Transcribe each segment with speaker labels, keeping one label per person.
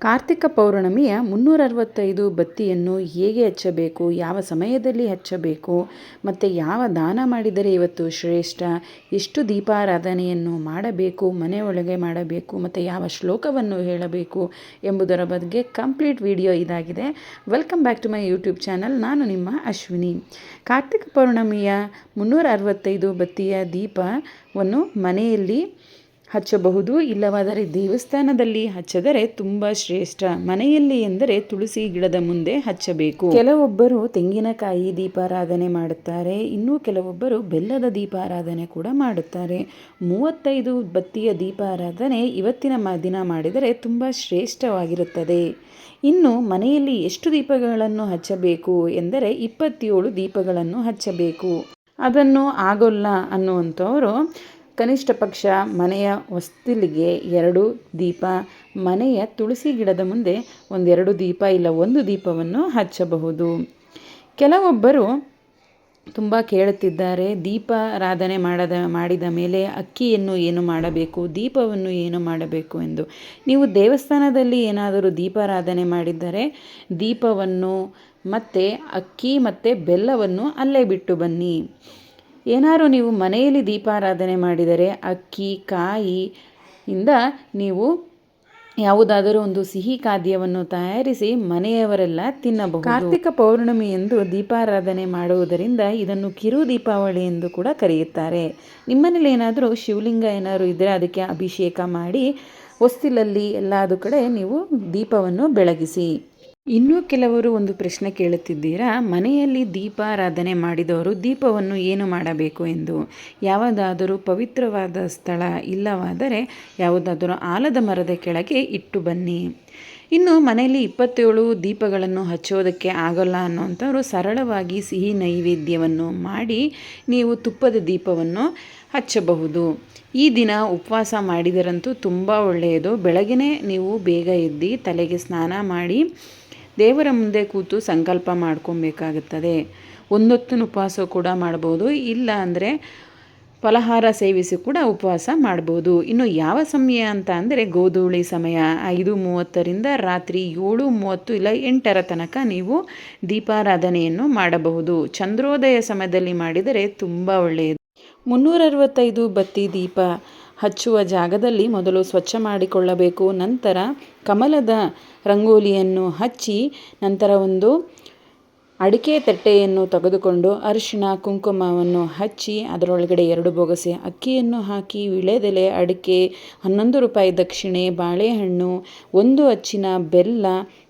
Speaker 1: ಕಾರ್ತಿಕ ಪೌರ್ಣಮಿಯ ಮುನ್ನೂರ ಅರವತ್ತೈದು ಬತ್ತಿಯನ್ನು ಹೇಗೆ ಹಚ್ಚಬೇಕು, ಯಾವ ಸಮಯದಲ್ಲಿ ಹಚ್ಚಬೇಕು, ಮತ್ತು ಯಾವ ದಾನ ಮಾಡಿದರೆ ಇವತ್ತು ಶ್ರೇಷ್ಠ, ಎಷ್ಟು ದೀಪಾರಾಧನೆಯನ್ನು ಮಾಡಬೇಕು, ಮನೆಯೊಳಗೆ ಮಾಡಬೇಕು, ಮತ್ತು ಯಾವ ಶ್ಲೋಕವನ್ನು ಹೇಳಬೇಕು ಎಂಬುದರ ಬಗ್ಗೆ ಕಂಪ್ಲೀಟ್ ವಿಡಿಯೋ ಇದಾಗಿದೆ. Welcome back to my YouTube channel, ನಾನು ನಿಮ್ಮ ಅಶ್ವಿನಿ. ಕಾರ್ತಿಕ ಪೌರ್ಣಮಿಯ ಮುನ್ನೂರ ಅರವತ್ತೈದು ಬತ್ತಿಯ ದೀಪವನ್ನು ಮನೆಯಲ್ಲಿ ಹಚ್ಚಬಹುದು. ಇಲ್ಲವಾದರೆ ದೇವಸ್ಥಾನದಲ್ಲಿ ಹಚ್ಚದರೆ ತುಂಬ ಶ್ರೇಷ್ಠ. ಮನೆಯಲ್ಲಿ ಎಂದರೆ ತುಳಸಿ ಗಿಡದ ಮುಂದೆ ಹಚ್ಚಬೇಕು. ಕೆಲವೊಬ್ಬರು ತೆಂಗಿನಕಾಯಿ ದೀಪಾರಾಧನೆ ಮಾಡುತ್ತಾರೆ. ಇನ್ನು ಕೆಲವೊಬ್ಬರು ಬೆಲ್ಲದ ದೀಪಾರಾಧನೆ ಕೂಡ ಮಾಡುತ್ತಾರೆ. ಮೂವತ್ತೈದು ಬತ್ತಿಯ ದೀಪಾರಾಧನೆ ಇವತ್ತಿನ ದಿನ ಮಾಡಿದರೆ ತುಂಬ ಶ್ರೇಷ್ಠವಾಗಿರುತ್ತದೆ. ಇನ್ನು ಮನೆಯಲ್ಲಿ ಎಷ್ಟು ದೀಪಗಳನ್ನು ಹಚ್ಚಬೇಕು ಎಂದರೆ ಇಪ್ಪತ್ತೇಳು ದೀಪಗಳನ್ನು ಹಚ್ಚಬೇಕು. ಅದನ್ನು ಆಗೋಲ್ಲ ಅನ್ನುವಂಥವರು ಕನಿಷ್ಠ ಪಕ್ಷ ಮನೆಯ ಹೊಸ್ತಿಲಿಗೆ ಎರಡು ದೀಪ, ಮನೆಯ ತುಳಸಿ ಗಿಡದ ಮುಂದೆ ಒಂದೆರಡು ದೀಪ ಇಲ್ಲ ಒಂದು ದೀಪವನ್ನು ಹಚ್ಚಬಹುದು. ಕೆಲವೊಬ್ಬರು ತುಂಬ ಕೇಳುತ್ತಿದ್ದಾರೆ ದೀಪಾರಾಧನೆ ಮಾಡದ, ಮಾಡಿದ ಮೇಲೆ ಅಕ್ಕಿಯನ್ನು ಏನು ಮಾಡಬೇಕು, ದೀಪವನ್ನು ಏನು ಮಾಡಬೇಕು ಎಂದು. ನೀವು ದೇವಸ್ಥಾನದಲ್ಲಿ ಏನಾದರೂ ದೀಪಾರಾಧನೆ ಮಾಡಿದ್ದರೆ ದೀಪವನ್ನು ಮತ್ತು ಅಕ್ಕಿ ಮತ್ತು ಬೆಲ್ಲವನ್ನು ಅಲ್ಲೇ ಬಿಟ್ಟು ಬನ್ನಿ. ಏನಾದರೂ ನೀವು ಮನೆಯಲ್ಲಿ ದೀಪಾರಾಧನೆ ಮಾಡಿದರೆ ಅಕ್ಕಿ, ಕಾಯಿ ಇಂದ ನೀವು ಯಾವುದಾದರೂ ಒಂದು ಸಿಹಿ ಖಾದ್ಯವನ್ನು ತಯಾರಿಸಿ ಮನೆಯವರೆಲ್ಲ ತಿನ್ನಬಹುದು. ಕಾರ್ತಿಕ ಪೌರ್ಣಮಿ ಎಂದು ದೀಪಾರಾಧನೆ ಮಾಡುವುದರಿಂದ ಇದನ್ನು ಕಿರು ದೀಪಾವಳಿ ಎಂದು ಕೂಡ ಕರೆಯುತ್ತಾರೆ. ನಿಮ್ಮನೇಲಿ ಏನಾದರೂ ಶಿವಲಿಂಗ ಏನಾದರೂ ಇದ್ದರೆ ಅದಕ್ಕೆ ಅಭಿಷೇಕ ಮಾಡಿ, ಹೊಸ್ತಿಲಲ್ಲಿ ಎಲ್ಲಾದ ಕಡೆ ನೀವು ದೀಪವನ್ನು ಬೆಳಗಿಸಿ. ಇನ್ನೂ ಕೆಲವರು ಒಂದು ಪ್ರಶ್ನೆ ಕೇಳುತ್ತಿದ್ದೀರಾ, ಮನೆಯಲ್ಲಿ ದೀಪಾರಾಧನೆ ಮಾಡಿದವರು ದೀಪವನ್ನು ಏನು ಮಾಡಬೇಕು ಎಂದು? ಯಾವುದಾದರೂ ಪವಿತ್ರವಾದ ಸ್ಥಳ ಇಲ್ಲವಾದರೆ ಯಾವುದಾದರೂ ಆಲದ ಮರದ ಕೆಳಗೆ ಇಟ್ಟು ಬನ್ನಿ. ಇನ್ನು ಮನೆಯಲ್ಲಿ ಇಪ್ಪತ್ತೇಳು ದೀಪಗಳನ್ನು ಹಚ್ಚೋದಕ್ಕೆ ಆಗೋಲ್ಲ ಅನ್ನೋಂಥವ್ರು ಸರಳವಾಗಿ ಸಿಹಿ ನೈವೇದ್ಯವನ್ನು ಮಾಡಿ ನೀವು ತುಪ್ಪದ ದೀಪವನ್ನು ಹಚ್ಚಬಹುದು. ಈ ದಿನ ಉಪವಾಸ ಮಾಡಿದರಂತೂ ತುಂಬ ಒಳ್ಳೆಯದು. ಬೆಳಗ್ಗೆ ನೀವು ಬೇಗ ಎದ್ದು ತಲೆಗೆ ಸ್ನಾನ ಮಾಡಿ ದೇವರ ಮುಂದೆ ಕೂತು ಸಂಕಲ್ಪ ಮಾಡ್ಕೊಬೇಕಾಗುತ್ತದೆ. ಒಂದೊತ್ತಿನ ಉಪವಾಸ ಕೂಡ ಮಾಡ್ಬೋದು. ಇಲ್ಲ ಅಂದರೆ ಫಲಹಾರ ಸೇವಿಸಿ ಕೂಡ ಉಪವಾಸ ಮಾಡ್ಬೋದು. ಇನ್ನು ಯಾವ ಸಮಯ ಅಂತ ಅಂದರೆ ಗೋಧೂಳಿ ಸಮಯ. ಐದು ಮೂವತ್ತರಿಂದ ರಾತ್ರಿ ಏಳು ಮೂವತ್ತು ಇಲ್ಲ ಎಂಟರ ತನಕ ನೀವು ದೀಪಾರಾಧನೆಯನ್ನು ಮಾಡಬಹುದು. ಚಂದ್ರೋದಯ ಸಮಯದಲ್ಲಿ ಮಾಡಿದರೆ ತುಂಬ ಒಳ್ಳೆಯದು. ಮುನ್ನೂರ ಅರವತ್ತೈದು ಬತ್ತಿ ದೀಪ. ಹಚ್ಚುವ ಜಾಗದಲ್ಲಿ ಮೊದಲು ಸ್ವಚ್ಛ ಮಾಡಿಕೊಳ್ಳಬೇಕು. ನಂತರ ಕಮಲದ ರಂಗೋಲಿಯನ್ನು ಹಚ್ಚಿ ನಂತರ ಒಂದು ಅಡಿಕೆ ತಟ್ಟೆಯನ್ನು ತೆಗೆದುಕೊಂಡು ಅರಿಶಿಣ ಕುಂಕುಮವನ್ನು ಹಚ್ಚಿ ಅದರೊಳಗಡೆ ಎರಡು ಬೊಗಸೆ ಅಕ್ಕಿಯನ್ನು ಹಾಕಿ ವಿಳೆದೆಲೆ ಅಡಿಕೆ ಹನ್ನೊಂದು ರೂಪಾಯಿ ದಕ್ಷಿಣೆ ಬಾಳೆಹಣ್ಣು, ಒಂದು ಅಚ್ಚಿನ ಬೆಲ್ಲ,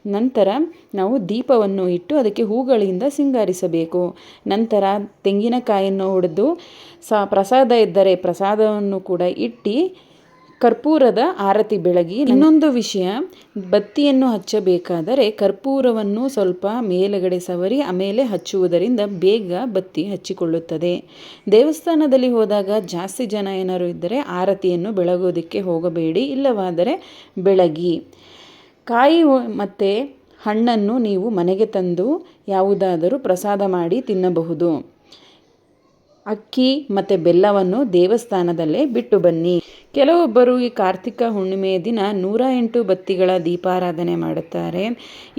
Speaker 1: ನಂತರ ನಾವು ದೀಪವನ್ನು ಇಟ್ಟು ಅದಕ್ಕೆ ಹೂಗಳಿಂದ ಸಿಂಗಾರಿಸಬೇಕು. ನಂತರ ತೆಂಗಿನಕಾಯಿಯನ್ನು ಹೊಡೆದು ಸ ಪ್ರಸಾದ ಇದ್ದರೆ ಪ್ರಸಾದವನ್ನು ಕೂಡ ಇಟ್ಟು ಕರ್ಪೂರದ ಆರತಿ ಬೆಳಗಿ ಇನ್ನೊಂದು ವಿಷಯ, ಬತ್ತಿಯನ್ನು ಹಚ್ಚಬೇಕಾದರೆ ಕರ್ಪೂರವನ್ನು ಸ್ವಲ್ಪ ಮೇಲುಗಡೆ ಸವರಿ, ಆಮೇಲೆ ಹಚ್ಚುವುದರಿಂದ ಬೇಗ ಬತ್ತಿ ಹಚ್ಚಿಕೊಳ್ಳುತ್ತದೆ. ದೇವಸ್ಥಾನದಲ್ಲಿ ಹೋದಾಗ ಜಾಸ್ತಿ ಜನ ಏನಾರು ಇದ್ದರೆ ಆರತಿಯನ್ನು ಬೆಳಗೋದಕ್ಕೆ ಹೋಗಬೇಡಿ, ಇಲ್ಲವಾದರೆ ಬೆಳಗಿ. ಕಾಯಿ ಮತ್ತು ಹಣ್ಣನ್ನು ನೀವು ಮನೆಗೆ ತಂದು, ಯಾವುದಾದರೂ ಪ್ರಸಾದ ಮಾಡಿ ತಿನ್ನಬಹುದು. ಅಕ್ಕಿ ಮತ್ತು ಬೆಲ್ಲವನ್ನು ದೇವಸ್ಥಾನದಲ್ಲೇ ಬಿಟ್ಟು ಬನ್ನಿ. ಕೆಲವೊಬ್ಬರು ಈ ಕಾರ್ತಿಕ ಹುಣ್ಣಿಮೆಯ ದಿನ ನೂರ ಎಂಟು ಬತ್ತಿಗಳ ದೀಪಾರಾಧನೆ ಮಾಡುತ್ತಾರೆ.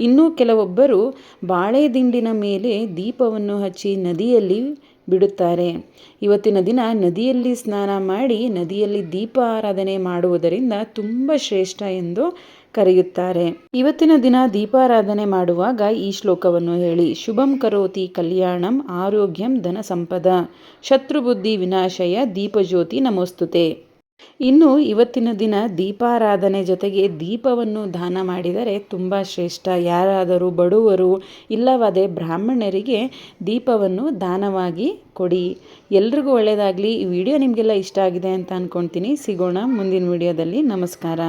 Speaker 1: ಇನ್ನೂ ಕೆಲವೊಬ್ಬರು ಬಾಳೆ ದಿಂಡಿನ ಮೇಲೆ ದೀಪವನ್ನು ಹಚ್ಚಿ ನದಿಯಲ್ಲಿ ಬಿಡುತ್ತಾರೆ. ಇವತ್ತಿನ ದಿನ ನದಿಯಲ್ಲಿ ಸ್ನಾನ ಮಾಡಿ ನದಿಯಲ್ಲಿ ದೀಪ ಆರಾಧನೆ ಮಾಡುವುದರಿಂದ ತುಂಬ ಶ್ರೇಷ್ಠ ಎಂದು ಕರೆಯುತ್ತಾರೆ. ಇವತ್ತಿನ ದಿನ ದೀಪಾರಾಧನೆ ಮಾಡುವಾಗ ಈ ಶ್ಲೋಕವನ್ನು ಹೇಳಿ. ಶುಭಂ ಕರೋತಿ ಕಲ್ಯಾಣಂ ಆರೋಗ್ಯಂ ಧನ ಸಂಪದ. ಶತ್ರುಬುದ್ಧಿ ವಿನಾಶಯ ದೀಪಜ್ಯೋತಿ ನಮೋಸ್ತುತೆ. ಇನ್ನು ಇವತ್ತಿನ ದಿನ ದೀಪಾರಾಧನೆ ಜೊತೆಗೆ ದೀಪವನ್ನು ದಾನ ಮಾಡಿದರೆ ತುಂಬ ಶ್ರೇಷ್ಠ. ಯಾರಾದರೂ ಬಡವರು ಇಲ್ಲವಾದರೆ ಬ್ರಾಹ್ಮಣರಿಗೆ ದೀಪವನ್ನು ದಾನವಾಗಿ ಕೊಡಿ. ಎಲ್ರಿಗೂ ಒಳ್ಳೆಯದಾಗಲಿ. ಈ ವಿಡಿಯೋ ನಿಮಗೆಲ್ಲ ಇಷ್ಟ ಆಗಿದೆ ಅಂತ ಅಂದ್ಕೊಳ್ತೀನಿ ಸಿಗೋಣ ಮುಂದಿನ ವಿಡಿಯೋದಲ್ಲಿ. ನಮಸ್ಕಾರ.